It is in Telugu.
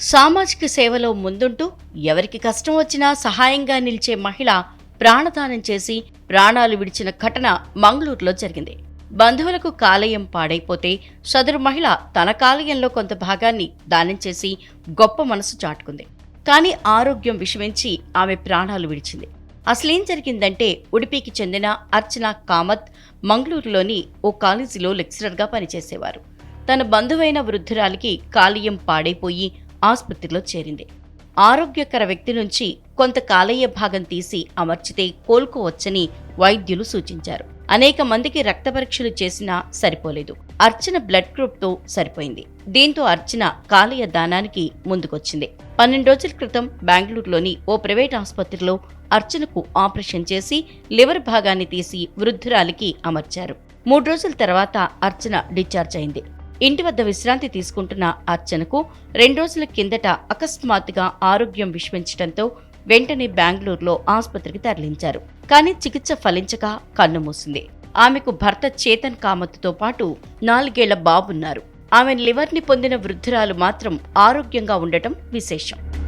సామాజిక సేవలో ముందుంటూ ఎవరికి కష్టం వచ్చినా సహాయంగా నిలిచే మహిళ ప్రాణదానం చేసి ప్రాణాలు విడిచిన ఘటన మంగళూరులో జరిగింది. బంధువులకు కాలేయం పాడైపోతే సదరు మహిళ తన కాలేయంలో కొంత భాగాన్ని దానం చేసి గొప్ప మనసు చాటుకుంది. కానీ ఆరోగ్యం విషమించి ఆమె ప్రాణాలు విడిచింది. అసలేం జరిగిందంటే ఉడిపికి చెందిన అర్చన కామత్ మంగళూరులోని ఓ కాలేజీలో లెక్చరర్గా పనిచేసేవారు. తన బంధువైన వృద్ధురాలికి కాలేయం పాడైపోయి ఆసుపత్రిలో చేరింది. ఆరోగ్యకర వ్యక్తి నుంచి కొంత కాలయ్య భాగం తీసి అమర్చితే కోలుకోవచ్చని వైద్యులు సూచించారు. అనేక మందికి రక్త పరీక్షలు చేసినా సరిపోలేదు. అర్చన బ్లడ్ గ్రూప్తో సరిపోయింది. దీంతో అర్చన కాలేయ దానానికి ముందుకొచ్చింది. పన్నెండు రోజుల క్రితం బెంగళూరులోని ఓ ప్రైవేట్ ఆసుపత్రిలో అర్చనకు ఆపరేషన్ చేసి లివర్ భాగాన్ని తీసి వృద్ధురాలికి అమర్చారు. మూడు రోజుల తర్వాత అర్చన డిశ్చార్జ్ అయింది. ఇంటి వద్ద విశ్రాంతి తీసుకుంటున్న అర్చనకు రెండు రోజుల కిందట అకస్మాత్తుగా ఆరోగ్యం విషమించడంతో వెంటనే బెంగళూరులో ఆసుపత్రికి తరలించారు. కానీ చికిత్స ఫలించక కన్ను మూసింది. ఆమెకు భర్త చేతన్ కామత్తో పాటు నాలుగేళ్ళ బాబున్నారు. ఆమె లివర్ని పొందిన వృద్ధురాలు మాత్రం ఆరోగ్యంగా ఉండటం విశేషం.